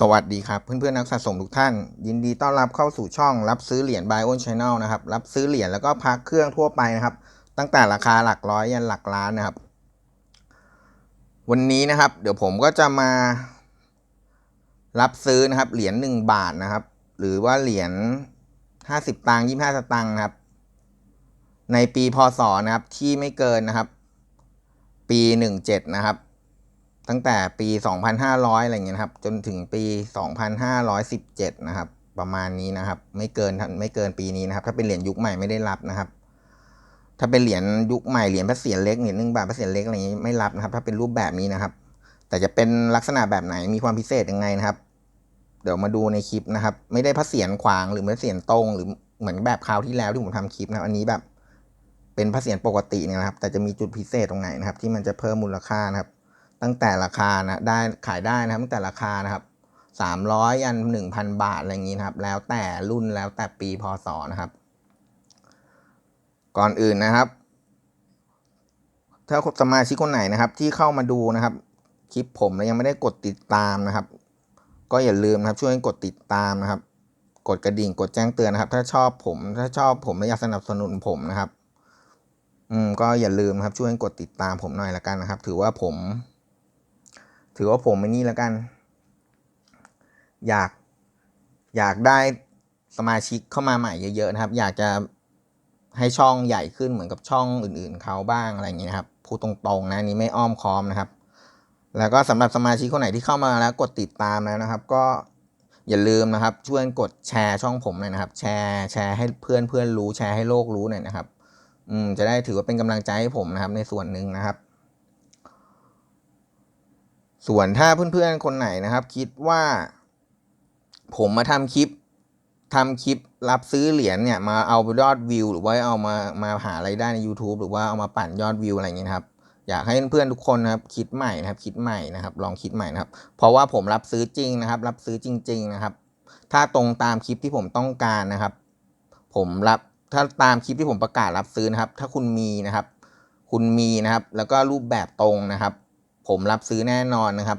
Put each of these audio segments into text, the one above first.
สวัสดีครับ เพื่อนๆนักสะสมทุกท่าน ยินดีต้อนรับเข้าสู่ช่องรับซื้อเหรียญ Buy on Channel นะครับ รับซื้อเหรียญแล้วก็พักเครื่องทั่วไปนะครับ ตั้งแต่ราคาหลักร้อยยันหลักล้านนะครับ วันนี้นะครับ เดี๋ยวผมก็จะมา รับซื้อนะครับ เหรียญหนึ่งบาทนะครับ หรือว่าเหรียญห้าสิบตังค์ยี่ห้าสตังค์นะครับ ในปีพศนะครับที่ไม่เกินนะครับ ปีหนึ่งเจ็ดนะครับ ตั้งแต่ปี 2,500 อะไรเงี้ยครับ จนถึงปี 2,517 นะครับ ประมาณนี้นะครับ ไม่เกินไม่เกินปีนี้นะครับ ถ้าเป็นเหรียญยุคใหม่ไม่ได้รับนะครับ ถ้าเป็นเหรียญยุคใหม่เหรียญพระเศียรเล็กเหรียญหนึ่งบาทพระเศียรเล็กอะไรอย่างนี้ไม่รับนะครับ ถ้าเป็นรูปแบบนี้นะครับ แต่จะเป็นลักษณะแบบไหนมีความพิเศษยังไงนะครับ เดี๋ยวมาดูในคลิปนะครับ ไม่ได้พระเศียรขวางหรือพระเศียรตรงหรือเหมือนแบบคราวที่แล้วที่ผมทำคลิปนะอันนี้แบบ เป็นพระเศียรปกติเนี่ยนะครับ แต่จะมีจุดพิเศษตรงไหนนะครับ ที่มันจะเพิ่มมูลค่านะครับ ตั้งแต่ราคานะได้ขายได้นะครับตั้งแต่ราคานะครับสามร้อยยันหนึ่งพันบาทอะไรอย่างนี้นะครับ แล้วแต่รุ่นแล้วแต่ปีพศนะครับ ก่อนอื่นนะครับ ถ้าสมาชิกคนไหนนะครับ ที่เข้ามาดูนะครับ คลิปผมแล้วยังไม่ได้กดติดตามนะครับ ก็อย่าลืมนะครับ ช่วยกดติดตามนะครับ กดกระดิ่งกดแจ้งเตือนนะครับ ถ้าชอบผม ถ้าชอบผมและอยากสนับสนุนผมนะครับ อืมก็อย่าลืมนะครับ ช่วยกดติดตามผมหน่อยละกันนะครับ ถือว่าผม ถือว่าผมไม่นี่แล้วกัน อยาก อยากได้สมาชิกเข้ามาใหม่เยอะๆนะครับ อยากจะให้ช่องใหญ่ขึ้นเหมือนกับช่องอื่นๆ เขาบ้างอะไรอย่างเงี้ยครับพูดตรงๆนะนี้ไม่อ้อมค้อมนะครับ แล้วก็สำหรับสมาชิกคนไหนที่เข้ามาแล้วกดติดตามแล้วนะครับ ก็อย่าลืมนะครับ ช่วยกดแชร์ช่องผมหน่อยนะครับ แชร์แชร์ให้เพื่อนเพื่อนรู้แชร์ให้โลกรู้หน่อยนะครับ อืมจะได้ถือว่าเป็นกำลังใจให้ผมนะครับ ในส่วนหนึ่งนะครับ ส่วนถ้าเพื่อนๆคนไหนนะครับ คิดว่า ผมมาทำคลิปทำคลิปรับซื้อเหรียญเนี่ยมาเอายอดวิว หรือว่าเอามามาหาไรายได้ใน YouTube หรือว่าเอามาปั่นยอดวิวอะไรอย่างเงี้ยครับอยากให้เพื่อนๆทุกคนนะครับคิดใหม่นะครับ คิดใหม่นะครับ ลองคิดใหม่นะครับ เพราะว่าผมรับซื้อจริงนะครับ รับซื้อจริง ๆนะครับ ถ้าตรงตามคลิปที่ผมต้องการนะครับ ผมรับถ้าตามคลิปที่ผมประกาศรับซื้อนะครับ ถ้าคุณมีนะครับ คุณมีนะครับ แล้วก็รูปแบบตรงนะครับ ผมรับซื้อแน่นอนนะครับ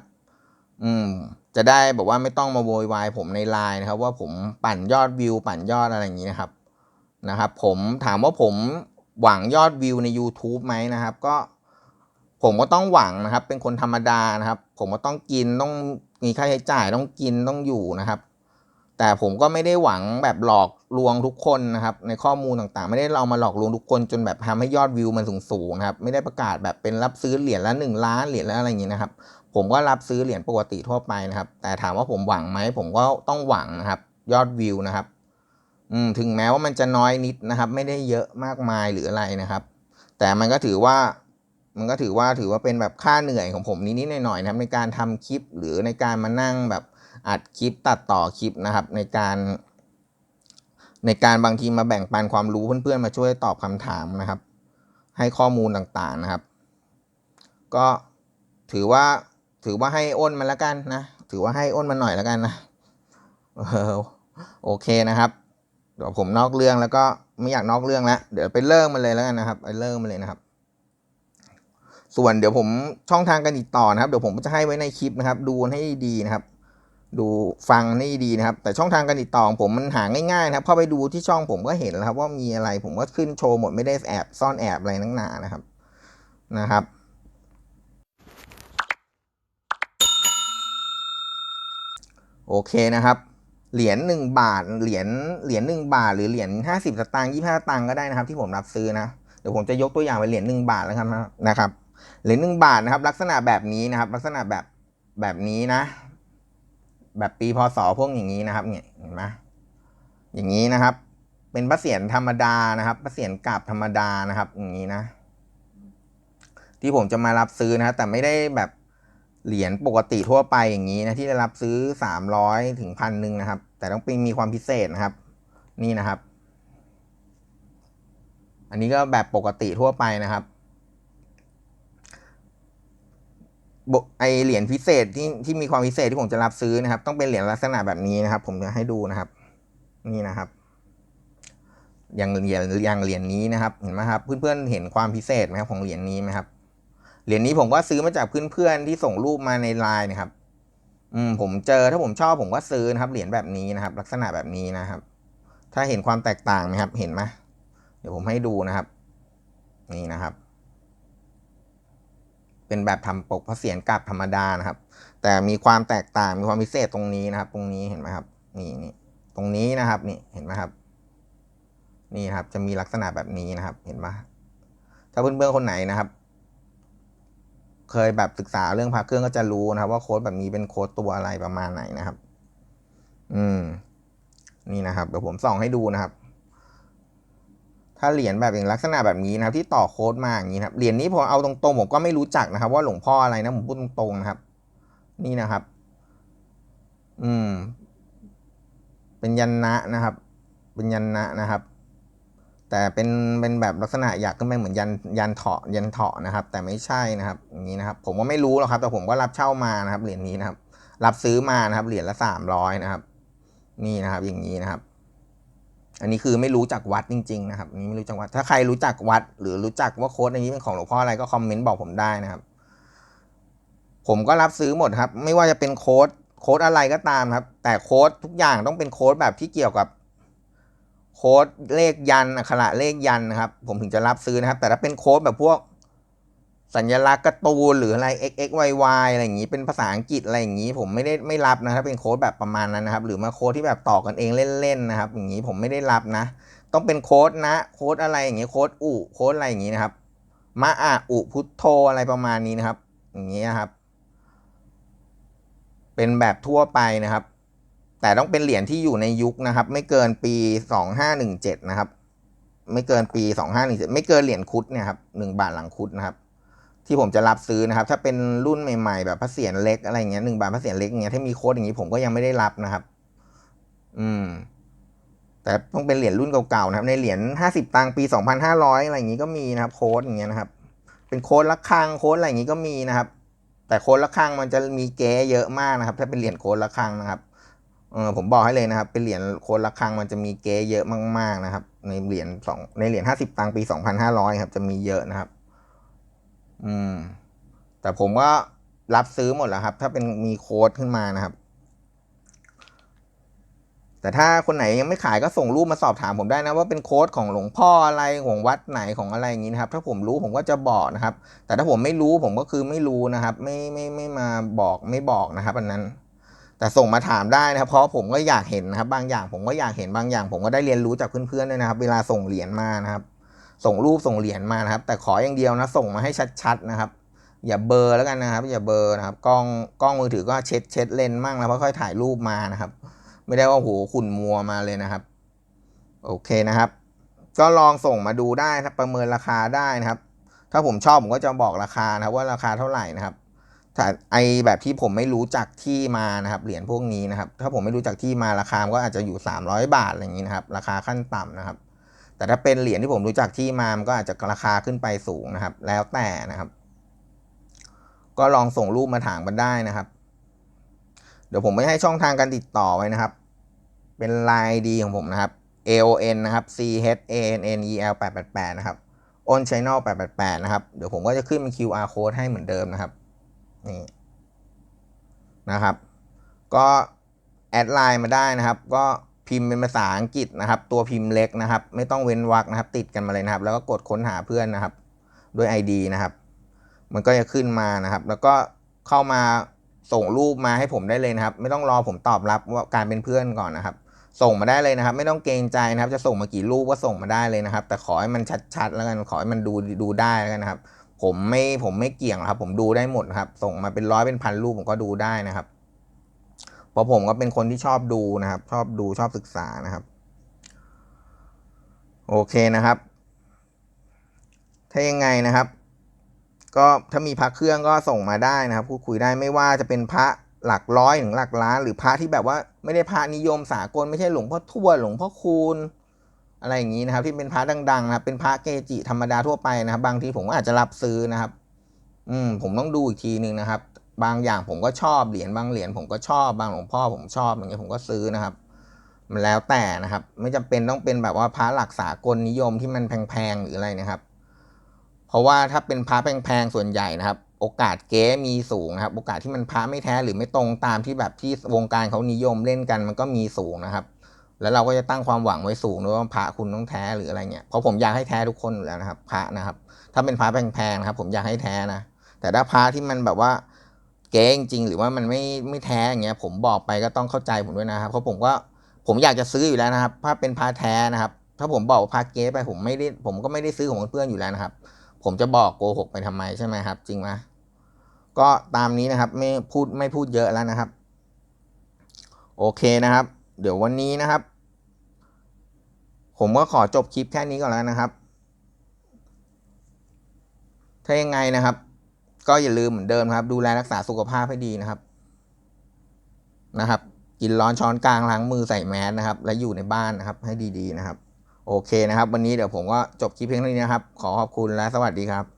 อืม จะได้บอกว่าไม่ต้องมาโวยวายผมในไลน์นะครับ ว่าผมปั่นยอดวิว ปั่นยอดอะไรอย่างนี้นะครับ นะครับ ผมถามว่าผมหวังยอดวิวใน YouTube ไหมนะครับ ก็ผมก็ต้องหวังนะครับ เป็นคนธรรมดานะครับ ผมก็ต้องกินต้องมีค่าใช้จ่ายต้องกินต้องอยู่นะครับ แต่ผมก็ไม่ได้หวังแบบหลอกลวงทุกคนนะครับ ในข้อมูลต่างๆ ไม่ได้เรามาหลอกลวงทุกคนจนแบบทำให้ยอดวิวมันสูงๆนะครับ ไม่ได้ประกาศแบบเป็นรับซื้อเหรียญละหนึ่งล้านเหรียญละอะไรอย่างนี้นะครับ ผมก็รับซื้อเหรียญปกติทั่วไปนะครับ แต่ถามว่าผมหวังไหมผมก็ต้องหวังนะครับ ยอดวิวนะครับ อืมถึงแม้ว่ามันจะน้อยนิดนะครับ ไม่ได้เยอะมากมายหรืออะไรนะครับ แต่มันก็ถือว่ามันก็ถือว่าถือว่าเป็นแบบค่าเหนื่อยของผมนิดๆหน่อยๆนะครับในการทำคลิปหรือในการมานั่งแบบ อัดคลิปตัดต่อคลิปนะครับ ในการในการบางทีมาแบ่งปันความรู้เพื่อนๆ มาช่วยตอบคำถามนะครับ ให้ข้อมูลต่างๆนะครับ ก็ถือว่าถือว่าให้อ้นมันแล้วกันนะถือว่าให้อ้นมันหน่อยแล้วกันนะเออโอเคนะครับ เดี๋ยวผมนอกเรื่องแล้วก็ไม่อยากนอกเรื่องแล้วเดี๋ยวไปเริ่มมันเลยแล้วกันนะครับไปเริ่มมันเลยนะครับ ส่วนเดี๋ยวผมช่องทางการติดต่อนะครับ เดี๋ยวผมจะให้ไว้ในคลิปนะครับ ดูให้ดีนะครับ ดูฟังให้ดีนะครับ แต่ช่องทางการติดต่อผมมันหาง่ายๆนะครับเข้าไปดูที่ช่องผมก็เห็นแล้วครับ ว่ามีอะไรผมก็ขึ้นโชว์หมดไม่ได้แอบซ่อนแอบอะไรนักหนานะครับนะครับโอเคนะครับเหรียญหนึ่งบาทเหรียญเหรียญหนึ่งบาท หรือเหรียญห้าสิบสตางค์ยี่ห้าตังค์ก็ได้นะครับ ที่ผมรับซื้อนะเดี๋ยวผมจะยกตัวอย่างไปเหรียญหนึ่งบาทแล้วครับนะครับเหรียญหนึ่งบาทนะครับ ลักษณะแบบนี้นะครับ ลักษณะแบบแบบนี้นะ แบบปีพศพวกอย่างนี้นะครับ เนี่ยเห็นไหมอย่างนี้นะครับ เป็นพระเศียรธรรมดานะครับพระเศียรกาบธรรมดานะครับ อย่างนี้นะ ที่ผมจะมารับซื้อนะแต่ไม่ได้แบบเหรียญปกติทั่วไปอย่างนี้นะที่จะรับซื้อสามร้อยถึงพันหนึ่งนะครับ แต่ต้องเป็นมีความพิเศษนะครับ นี่นะครับ อันนี้ก็แบบปกติทั่วไปนะครับบ ไอเหรียญพิเศษที่ที่มีความพิเศษที่ผมจะรับซื้อนะครับ ต้องเป็นเหรียญลักษณะแบบนี้นะครับ ผมจะให้ดูนะครับ นี่นะครับอย่างเหรียญอย่างเหรียญนี้นะครับเห็นไหมครับ เพื่อนๆเห็นความพิเศษไหมครับของเหรียญนี้ไหมครับเหรียญนี้ผมก็ซื้อมาจากเพื่อนๆที่ส่งรูปมาในไลน์นะครับออืมผมเจอถ้าผมชอบผมก็ซื้อนะครับ เหรียญแบบนี้นะครับ ลักษณะแบบนี้นะครับ ถ้าเห็นความแตกต่างไหมครับ เห็นไหมเดี๋ยวผมให้ดูนะครับ นี่นะครับ เป็นแบบทำปกพระเศียรกลับธรรมดานะครับ แต่มีความแตกต่างมีความพิเศษตรงนี้นะครับ ตรงนี้เห็นไหมครับ นี่นี่ตรงนี้นะครับ นี่เห็นไหมครับ นี่ครับ จะมีลักษณะแบบนี้นะครับ เห็นไหมถ้าเพื่อนๆคนไหนนะครับ เคยแบบศึกษาเรื่องพระเครื่องก็จะรู้นะครับ ว่าโค้ดแบบนี้เป็นโค้ดตัวอะไรประมาณไหนนะครับ อืม นี่นะครับเดี๋ยวผมส่องให้ดูนะครับ ถ้าเหรียญแบบอย่างลักษณะแบบนี้นะครับที่ต่อโค้ดมาอย่างนี้นะครับเหรียญนี้ผมเอาตรงๆผมก็ไม่รู้จักนะครับ ว่าหลวงพ่ออะไรนะผมพูดตรงๆนะครับ นี่นะครับ อืม เป็นยันนะนะครับ เป็นยันนะนะครับ แต่เป็นเป็นแบบลักษณะอยากขึ้นไปเหมือนยันยันเถาะยันเถาะนะครับ แต่ไม่ใช่นะครับอย่างนี้นะครับ ผมก็ไม่รู้หรอกครับ แต่ผมก็รับเช่ามานะครับ เหรียญนี้นะครับ รับซื้อมานะครับ เหรียญละสามร้อยนะครับ นี่นะครับ อย่างนี้นะครับ อันนี้คือไม่รู้จักวัดจริง ๆ นะครับนี้ไม่รู้จักวัด ถ้าใครรู้จักวัด หรือรู้จักว่าโค้ดอันนี้เป็นของหลวงพ่ออะไรก็คอมเมนต์บอกผมได้นะครับ ผมก็รับซื้อหมดครับ ไม่ว่าจะเป็นโค้ดโค้ดอะไรก็ตามครับ แต่โค้ดทุกอย่างต้องเป็นโค้ดแบบที่เกี่ยวกับโค้ดเลขยันอักขระเลขยันนะครับ ผมถึงจะรับซื้อนะครับ แต่ถ้าเป็นโค้ดแบบพวก สัญลักษณ์กร์ตูนหรืออะไร x x y y อะไรอย่างนี้เป็นภาษาอังกฤษอะไรอย่างนี้ ผมไม่ได้ไม่รับนะถ้าเป็นโค้ดแบบประมาณนั้นนะครับ หรือมาโค้ดที่แบบต่อกันเองเล่นๆนะครับ อย่างนี้ผมไม่ได้รับนะ ต้องเป็นโค้ดนะ โค้ดอะไรอย่างนี้โค้ดอุโค้ดอะไรอย่างนี้นะครับมะอะอุพุทโธอะไรประมาณนี้นะครับ อย่างนี้นะครับ เป็นแบบทั่วไปนะครับ แต่ต้องเป็นเหรียญที่อยู่ในยุคนะครับ ไม่เกินปีสองห้าหนึ่งเจ็ดนะครับ ไม่เกินปีสองห้าหนึ่งเจ็ดไม่เกินเหรียญคุดเนี่ยครับหนึ่งบาทหลังคุดนะครับ ที่ผมจะรับซื้อนะครับ ถ้าเป็นรุ่นใหม่ๆ แบบพระเศียรเล็กอะไรเงี้ยหนึ่งบาทพระเศียรเล็กเงี้ยถ้ามีโค้ดอย่างนี้ผมก็ยังไม่ได้รับนะครับ อืม แต่ต้องเป็นเหรียญรุ่นเก่าๆนะครับ ในเหรียญห้าสิบตังค์ปีสองพันห้าร้อยอะไรอย่างนี้ก็มีนะครับ โค้ดอย่างเงี้ยนะครับ เป็นโค้ดละครังโค้ดอะไรอย่างนี้ก็มีนะครับ แต่โค้ดละครังมันจะมีเก๊เยอะมากนะครับ ถ้าเป็นเหรียญโค้ดละครังนะครับเออผมบอกให้เลยนะครับ เป็นเหรียญโค้ดละครังมันจะมีเก๊เยอะมากๆนะครับ ในเหรียญสองในเหรียญห้าสิบตังค์ปีสองพันห้าร้อยครับจะมีเยอะนะครับ อืม แต่ผมก็รับซื้อหมดแล้วครับ ถ้าเป็นมีโค้ดขึ้นมานะครับ แต่ถ้าคนไหนยังไม่ขายก็ส่งรูปมาสอบถามผมได้นะว่าเป็นโค้ดของหลวงพ่ออะไรของวัดไหนของอะไรอย่างนี้นะครับ ถ้าผมรู้ผมก็จะบอกนะครับ แต่ถ้าผมไม่รู้ผมก็คือไม่รู้นะครับ ไม่ไม่ไม่มาบอกไม่บอกนะครับอันนั้น แต่ส่งมาถามได้นะครับ เพราะผมก็อยากเห็นนะครับ บางอย่างผมก็อยากเห็นบางอย่าง ผมก็ได้เรียนรู้จากเพื่อนๆด้วยนะครับ เวลาส่งเหรียญมานะครับ ส่งรูปส่งเหรียญมานะครับ แต่ขออย่างเดียวนะส่งมาให้ชัดๆนะครับ อย่าเบลอแล้วกันนะครับ อย่าเบลอนะครับกล้องกล้องมือถือก็เช็ดเช็ดเลนส์มั่งแล้วค่อยๆถ่ายรูปมานะครับ ไม่ได้ว่าโหขุ่นมัวมาเลยนะครับ โอเคนะครับ ก็ลองส่งมาดูได้นะประเมินราคาได้นะครับ ถ้าผมชอบผมก็จะบอกราคานะครับว่าราคาเท่าไหร่นะครับถ้าไอแบบที่ผมไม่รู้จักที่มานะครับเหรียญพวกนี้นะครับ ถ้าผมไม่รู้จักที่มาราคาก็อาจจะอยู่ 300 บาทอะไรอย่างนี้นะครับ ราคาขั้นต่ำนะครับ แต่ถ้าเป็นเหรียญที่ผมรู้จักที่มามันก็อาจจะราคาขึ้นไปสูงนะครับ แล้วแต่นะครับ ก็ลองส่งรูปมาถามกันได้นะครับ เดี๋ยวผมไม่ให้ช่องทางการติดต่อไว้นะครับ เป็นไลน์ดีของผมนะครับ AON นะครับ C H A N N E L 888นะครับ on channel 888นะครับ เดี๋ยวผมก็จะขึ้นเป็น QR code ให้เหมือนเดิมนะครับ นี่นะครับ ก็แอดไลน์มาได้นะครับ ก็ พิมพ์เป็นภาษาอังกฤษนะครับ ตัวพิมพ์เล็กนะครับ ไม่ต้องเว้นวรรคนะครับ ติดกันมาเลยนะครับ แล้วก็กดค้นหาเพื่อนนะครับ ด้วย ID นะครับ มันก็จะขึ้นมานะครับ แล้วก็เข้ามาส่งรูปมาให้ผมได้เลยนะครับ ไม่ต้องรอผมตอบรับว่าการเป็นเพื่อนก่อนนะครับ ส่งมาได้เลยนะครับ ไม่ต้องเกรงใจนะครับ จะส่งมากี่รูปก็ส่งมาได้เลยนะครับ แต่ขอให้มันชัดๆ แล้วกันขอให้มันดูดูได้แล้วกันนะครับ ผมไม่ผมไม่เกี่ยงครับ ผมดูได้หมดครับ ส่งมาเป็นร้อยเป็นพันรูปผมก็ดูได้นะครับ ราะผมก็เป็นคนที่ชอบดูนะครับ ชอบดูชอบศึกษานะครับ โอเคนะครับ ถ้ายังไงนะครับ ก็ถ้ามีพระเครื่องก็ส่งมาได้นะครับพูดคุยได้ไม่ว่าจะเป็นพระหลักร้อยถึงหลักล้านหรือพระที่แบบว่าไม่ได้พระนิยมสากลไม่ใช่หลวงพ่อทวดหลวงพ่อคูณอะไรอย่างนี้นะครับ ที่เป็นพระดังๆนะครับ เป็นพระเกจิธรรมดาทั่วไปนะครับ บางทีผมก็อาจจะรับซื้อนะครับ อืมผมต้องดูอีกทีหนึ่งนะครับ บางอย่างผมก็ชอบเหรียญบางเหรียญผมก็ชอบบางหลวงพ่อผมชอบอย่างเงี้ยผมก็ซื้อนะครับ มันแล้วแต่นะครับ ไม่จำเป็นต้องเป็นแบบว่าพระหลักสากลนิยมที่มันแพงๆหรืออะไรนะครับ เพราะว่าถ้าเป็นพระแพงๆส่วนใหญ่นะครับ โอกาสเก๊มีสูงนะครับ โอกาสที่มันพระไม่แท้หรือไม่ตรงตามที่แบบที่วงการเขานิยมเล่นกันมันก็มีสูงนะครับ แล้วเราก็จะตั้งความหวังไว้สูงด้วยว่าพระคุณต้องแท้หรืออะไรเงี้ยเพราะผมอยากให้แท้ทุกคนอยู่แล้วนะครับ พระนะครับ ถ้าเป็นพระแพงๆนะครับ ผมอยากให้แท้นะแต่ถ้าพระที่มันแบบว่า เก๊จริงหรือว่ามันไม่ไม่แท้อย่างเงี้ยผมบอกไปก็ต้องเข้าใจผมด้วยนะครับเพราะผมก็ผมอยากจะซื้ออยู่แล้วนะครับ ถ้าเป็นพระแท้นะครับ ถ้าผมบอกว่าเก๊ไปผมไม่ได้ผมก็ไม่ได้ซื้อของเพื่อนอยู่แล้วนะครับ ผมจะบอกโกหกไปทำไมใช่ไหมครับ จริงไหมก็ตามนี้นะครับไม่พูดไม่พูดเยอะแล้วนะครับ โอเคนะครับ เดี๋ยววันนี้นะครับ ผมก็ขอจบคลิปแค่นี้ก่อนแล้วนะครับ ถ้ายังไงนะครับ ก็อย่าลืมเหมือนเดิมครับ ดูแลรักษาสุขภาพให้ดีนะครับนะครับ กินร้อนช้อนกลางล้างมือใส่แมสนะครับ และอยู่ในบ้านนะครับ ให้ดีๆนะครับ โอเคนะครับ วันนี้เดี๋ยวผมก็จบคลิปเพียงเท่านี้นะครับ ขอขอบคุณและสวัสดีครับ